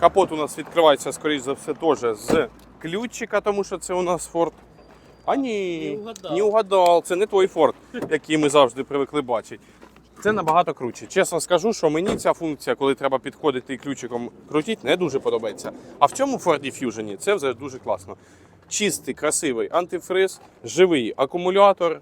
Капот у нас відкривається, скоріш за все, теж з ключика, тому що це у нас Ford. А ні, Не угадав. не угадав. Це не той Ford, який ми завжди привикли бачити. Це набагато круче. Чесно скажу, що мені ця функція, коли треба підходити і ключиком крутити, не дуже подобається. А в цьому Ford Fusion це вже дуже класно. Чистий, красивий антифриз, живий акумулятор,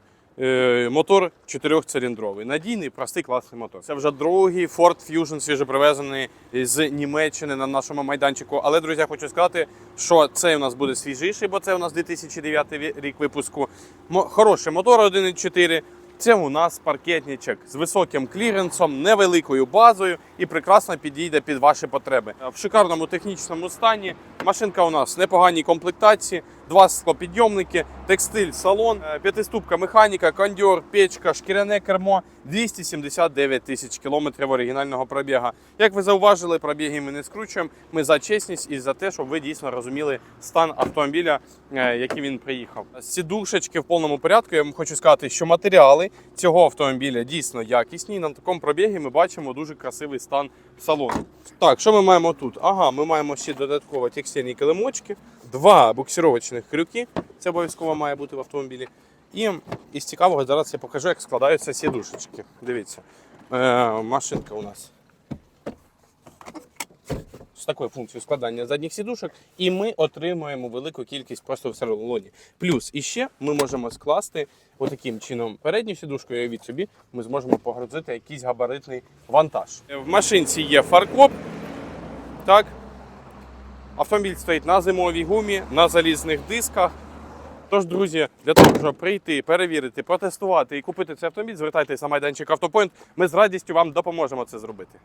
мотор чотирьохциліндровий. Надійний, простий, класний мотор. Це вже другий Ford Fusion свіжопривезений з Німеччини на нашому майданчику. Але, друзі, я хочу сказати, що цей у нас буде свіжіший, бо це у нас 2009 рік випуску. Хороший мотор 1.4. Це у нас паркетничок з високим кліренсом, невеликою базою і прекрасно підійде під ваші потреби. В шикарному технічному стані. Машинка у нас в непоганій комплектації, два склопідйомники, текстиль, салон, е, п'ятиступка механіка, кондьор, печка, шкіряне кермо, 279 тисяч кілометрів оригінального пробіга. Як ви зауважили, пробіги ми не скручуємо. Ми за чесність і за те, щоб ви дійсно розуміли стан автомобіля, е, який він приїхав. Сідушечки в повному порядку. Я вам хочу сказати, що матеріали цього автомобіля дійсно якісні. На такому пробігі ми бачимо дуже красивий стан салону. Так, що ми маємо тут? Ага, ми маємо ще додатково текстильні килимочки, два буксировочних крюки. Це обов'язково має бути в автомобілі. І із цікавого зараз я покажу, як складаються сідушечки. Дивіться, е, машинка у нас з такою функцією складання задніх сідушок, і ми отримуємо велику кількість просто в салоні. Плюс іще ми можемо скласти отаким чином передню сідушку, і уявіть собі, ми зможемо погрузити якийсь габаритний вантаж. В машинці є фаркоп. Так. Автомобіль стоїть на зимовій гумі, на залізних дисках. Тож, друзі, для того, щоб прийти, перевірити, протестувати і купити цей автомобіль, звертайтеся на майданчик Автопоінт. Ми з радістю вам допоможемо це зробити.